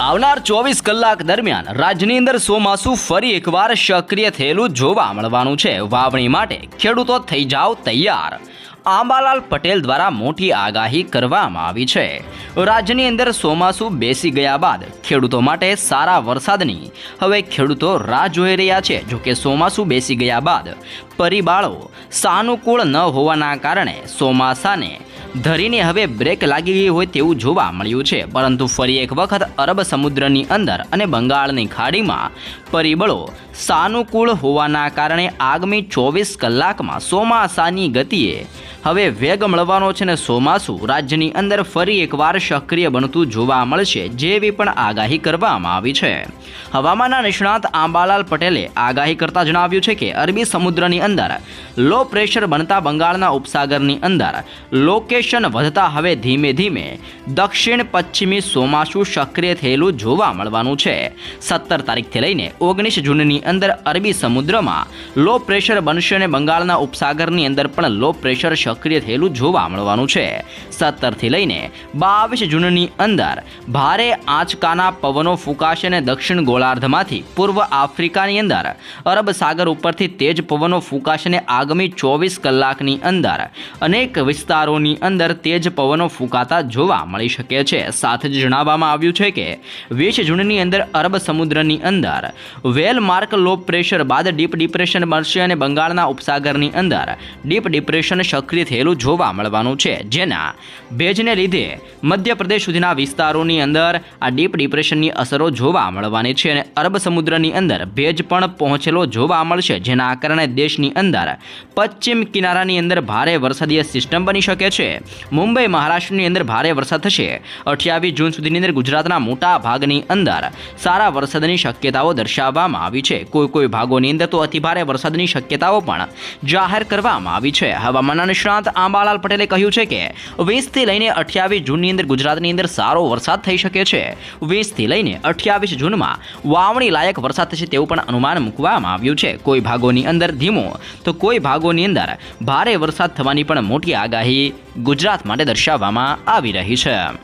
આવનાર ચોવીસ કલાક દરમિયાન રાજ્યની અંદર ચોમાસું ફરી એકવાર સક્રિય થયેલું જોવા મળવાનું છે. વાવણી માટે ખેડૂતો થઈ જાઓ તૈયાર. આંબાલાલ પટેલ દ્વારા મોટી આગાહી કરવામાં આવી છે. રાજ્યની અંદર ચોમાસું બેસી ગયા બાદ ખેડૂતો માટે સારા વરસાદની હવે ખેડૂતો રાહ જોઈ રહ્યા છે. જોકે ચોમાસું બેસી ગયા બાદ પરિબાળો સાનુકૂળ ન હોવાના કારણે ચોમાસાને ધરીને હવે બ્રેક લાગી ગઈ હોય તેવું જોવા મળ્યું છે. પરંતુ ફરી એક વખત અરબ સમુદ્રની અંદર અને બંગાળની ખાડીમાં પરિબળો સાનુકૂળ હોવાના કારણે આગામી ચોવીસ કલાકમાં ચોમાસાની ગતિએ હવે વેગ મળવાનો છે ને ચોમાસું રાજ્યની અંદર ફરી એકવાર સક્રિય બનતું જોવા મળશે જેવી પણ આગાહી કરવામાં આવી છે. હવામાનના નિષ્ણાત આંબાલાલ પટેલે આગાહી કરતા જણાવ્યું છે કે અરબી સમુદ્રની અંદર લો પ્રેશર બનતા બંગાળના ઉપસાગરની અંદર લોકેશન વધતા હવે ધીમે ધીમે દક્ષિણ પશ્ચિમી ચોમાસું સક્રિય થયેલું જોવા મળવાનું છે. સત્તર તારીખથી લઈને ઓગણીસ જૂનની અંદર અરબી સમુદ્રમાં લો પ્રેશર બનશે અને બંગાળના ઉપસાગરની અંદર પણ લો પ્રેશર સક્રિય થયેલું જોવા મળવાનું છે. સત્તરથી લઈને બાવીસ જૂનની અંદર ભારે આંચકાના પવનો ફૂંકાશે અને દક્ષિણ ગોળાર્ધમાંથી પૂર્વ આફ્રિકાની અંદર અરબ સાગર ઉપરથી તેજ પવનો ફૂંકાશે અને આગામી ચોવીસ કલાકની અંદર અનેક વિસ્તારોની અંદર તેજ પવનો ફૂંકાતા જોવા મળી શકે છે. સાથે જ જણાવવામાં આવ્યું છે કે વીસ જૂનની અંદર અરબ સમુદ્રની અંદર વેલ માર્ક લો પ્રેશર બાદ ડીપ ડિપ્રેશન બનશે અને બંગાળના ઉપસાગરની અંદર ડીપ ડિપ્રેશન સક્રિય થયેલું જોવા મળવાનું છે. જેના ભેજને લીધે મધ્યપ્રદેશ સુધીના વિસ્તારોની અંદર આ ડીપ ડિપ્રેશનની અસરો જોવા મળવાની છે અને અરબ સમુદ્રની અંદર ભેજ પણ પહોંચેલો જોવા મળશે. જેના કારણે દેશની અંદર પશ્ચિમ કિનારાની અંદર ભારે વરસાદીય સિસ્ટમ બની શકે છે. મુંબઈ, મહારાષ્ટ્રની અંદર ભારે વરસાદ થશે. અઠ્યાવીસ જૂન સુધીની અંદર ગુજરાતના મોટા ભાગની અંદર સારા વરસાદની શક્યતાઓ દર્શાવવામાં આવી છે. કોઈ કોઈ ભાગોની અંદર તો અતિભારે વરસાદની શક્યતાઓ પણ જાહેર કરવામાં આવી છે. હવામાનના નિષ્ણાત આંબાલાલ પટેલે કહ્યું છે કે વીસથી લઈને અઠ્યાવીસ જૂનની અંદર ગુજરાતની અંદર સારો વરસાદ થઈ શકે છે. વીસથી લઈને અઠ્યાવીસ જૂનમાં વાવણી લાયક વરસાદ થશે તેવું પણ અનુમાન મૂકવામાં આવ્યું છે. કોઈ ભાગોની અંદર ધીમો તો કોઈ ભાગોની અંદર ભારે વરસાદ થવાની પણ મોટી આગાહી ગુજરાત માટે દર્શાવવામાં આવી રહી છે.